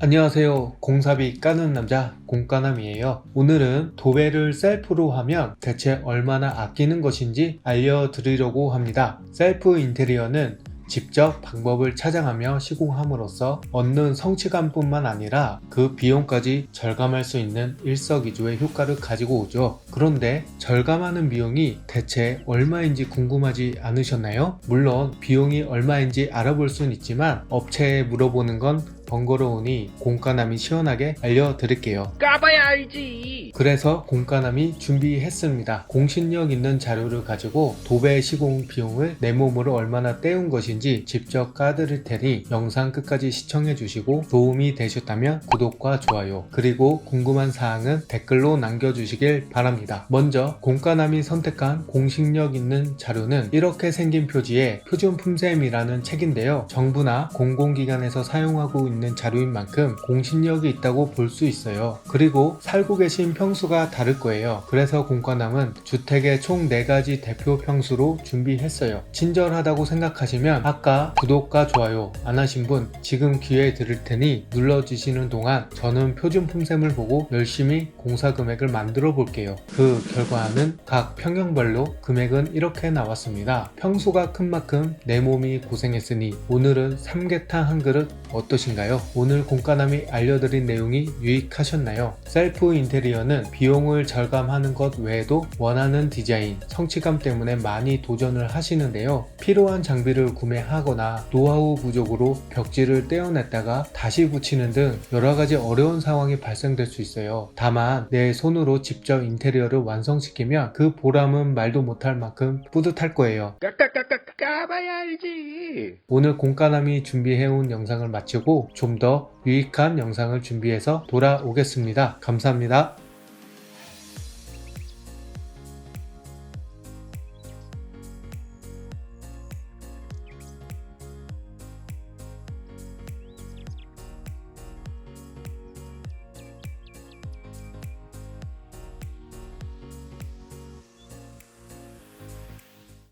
안녕하세요. 공사비 까는 남자 공까남이에요. 오늘은 도배를 셀프로 하면 대체 얼마나 아끼는 것인지 알려드리려고 합니다. 셀프 인테리어는 직접 방법을 찾아가며 시공함으로써 얻는 성취감뿐만 아니라 그 비용까지 절감할 수 있는 일석이조의 효과를 가지고 오죠. 그런데 절감하는 비용이 대체 얼마인지 궁금하지 않으셨나요? 물론 비용이 얼마인지 알아볼 수는 있지만 업체에 물어보는 건 번거로우니 공과남이 시원하게 알려드릴게요. 까봐야 알지. 그래서 공과남이 준비했습니다. 공신력 있는 자료를 가지고 도배 시공 비용을 내 몸으로 얼마나 떼운 것인지 직접 까드릴 테니 영상 끝까지 시청해 주시고 도움이 되셨다면 구독과 좋아요 그리고 궁금한 사항은 댓글로 남겨주시길 바랍니다. 먼저 공과남이 선택한 공신력 있는 자료는 이렇게 생긴 표지에 표준 품셈이라는 책인데요. 정부나 공공기관에서 사용하고 있는 자료인 만큼 공신력이 있다고 볼 수 있어요. 그리고 살고 계신 평수가 다를 거예요. 그래서 공과남은 주택의 총 4가지 대표 평수로 준비했어요. 친절하다고 생각하시면 아까 구독과 좋아요 안 하신 분 지금 기회 드릴 테니 눌러주시는 동안 저는 표준 품셈을 보고 열심히 공사 금액을 만들어 볼게요. 그 결과는 각 평형별로 금액은 이렇게 나왔습니다. 평수가 큰 만큼 내 몸이 고생했으니 오늘은 삼계탕 한 그릇 어떠신가요? 오늘 공과남이 알려드린 내용이 유익하셨나요? 셀프 인테리어는 비용을 절감하는 것 외에도 원하는 디자인, 성취감 때문에 많이 도전을 하시는데요. 필요한 장비를 구매하거나 노하우 부족으로 벽지를 떼어냈다가 다시 붙이는 등 여러 가지 어려운 상황이 발생될 수 있어요. 다만 내 손으로 직접 인테리어를 완성시키면 그 보람은 말도 못할 만큼 뿌듯할 거예요. 까까까까 까봐야 알지. 오늘 공과남이 준비해온 영상을 마치고 좀 더 유익한 영상을 준비해서 돌아오겠습니다. 감사합니다.